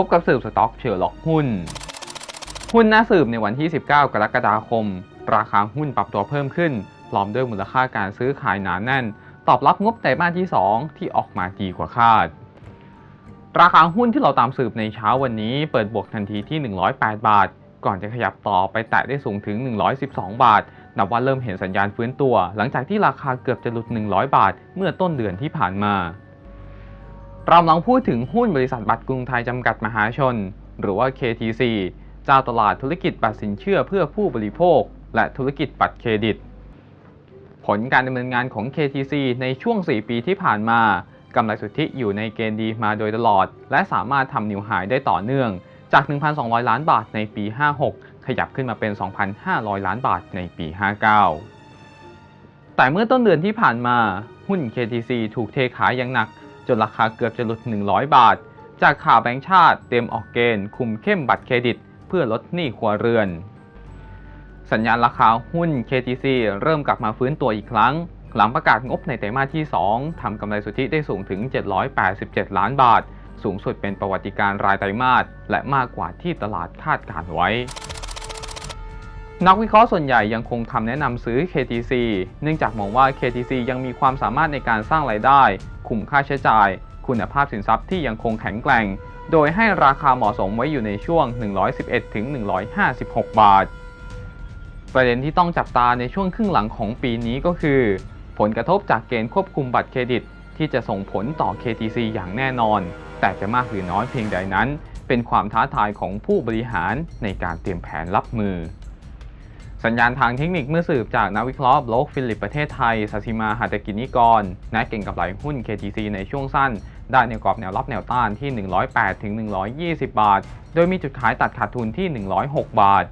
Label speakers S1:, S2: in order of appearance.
S1: พบกับสืบสต็อกเชอร์ล็อกหุ้น หุ้นหน้าสืบในวันที่ 19 กรกฎาคม ราคาหุ้นปรับตัวเพิ่มขึ้นพร้อมด้วยมูลค่าการซื้อขายหนาแน่น ตอบรับงบไตรมาสที่ 2 ที่ออกมาดีกว่าคาด ราคาหุ้นที่เราตามสืบในเช้าวันนี้ เปิดบวกทันทีที่ 108 บาท ก่อนจะขยับต่อไปแตะได้สูงถึง 112 บาท นับว่าเริ่มเห็นสัญญาณฟื้นตัว หลังจากที่ราคาเกือบจะหลุด 100 บาท เมื่อต้นเดือนที่ผ่านมา เราลองพูดถึงหุ้นบริษัทบัตรกรุงไทยจำกัดมหาชน หรือว่า KTC เจ้าตลาดธุรกิจบัตรสินเชื่อเพื่อผู้บริโภค และธุรกิจบัตรเครดิต ผลการดำเนินงานของ KTC ในช่วง 4 ปีที่ผ่านมากำไรสุทธิอยู่ในเกณฑ์ดีมาโดยตลอด และสามารถทำนิวไฮได้ต่อเนื่องจาก 1,200 ล้านบาทในปี 56 ขยับขึ้นมาเป็น 2,500 ล้านบาทในปี 59 แต่เมื่อต้นเดือนที่ผ่านมา หุ้น KTC ถูกเทขายอย่างหนัก จนราคาเกือบจะหลุด 100 บาท จากข่าวแบงก์ชาติเตรียมออกเกณฑ์คุมเข้มบัตรเครดิต เพื่อลดหนี้ครัวเรือน สัญญาณราคาหุ้น KTC เริ่มกลับมาฟื้นตัวอีกครั้ง หลังประกาศงบในไตรมาสที่ 2 ทำกำไรสุทธิได้สูงถึง 787 ล้านบาท สูงสุดเป็นประวัติการรายไตรมาสและมากกว่าที่ตลาดคาดการไว้ นักวิเคราะห์ส่วนใหญ่ยังคงคำแนะนำซื้อ KTC เนื่องจากมองว่า KTC ยังมีความสามารถในการสร้างรายได้ คุ้มค่าใช้จ่าย คุณภาพสินทรัพย์ที่ยังคงแข็งแกร่ง โดยให้ราคาเหมาะสมไว้อยู่ในช่วง 111ถึง156 บาท ประเด็นที่ต้องจับตาในช่วงครึ่งหลังของปีนี้ก็คือ ผลกระทบจากเกณฑ์ควบคุมบัตรเครดิต ที่จะส่งผลต่อ KTC อย่างแน่นอน แต่จะมากหรือน้อยเพียงใดนั้น เป็นความท้าทายของผู้บริหารในการเตรียมแผนรับมือ สัญญาณทางเทคนิคเมื่อสืบจากนักวิเคราะห์โลกฟิลิปประเทศไทยสัชิมาหาตกินิกรนักเก่งกับหลายหุ้น KTC ในช่วงสั้น ได้ในกรอบแนวรับแนวต้านที่ 108-120 บาท โดยมีจุดขายตัดขาดทุนที่ 106 บาท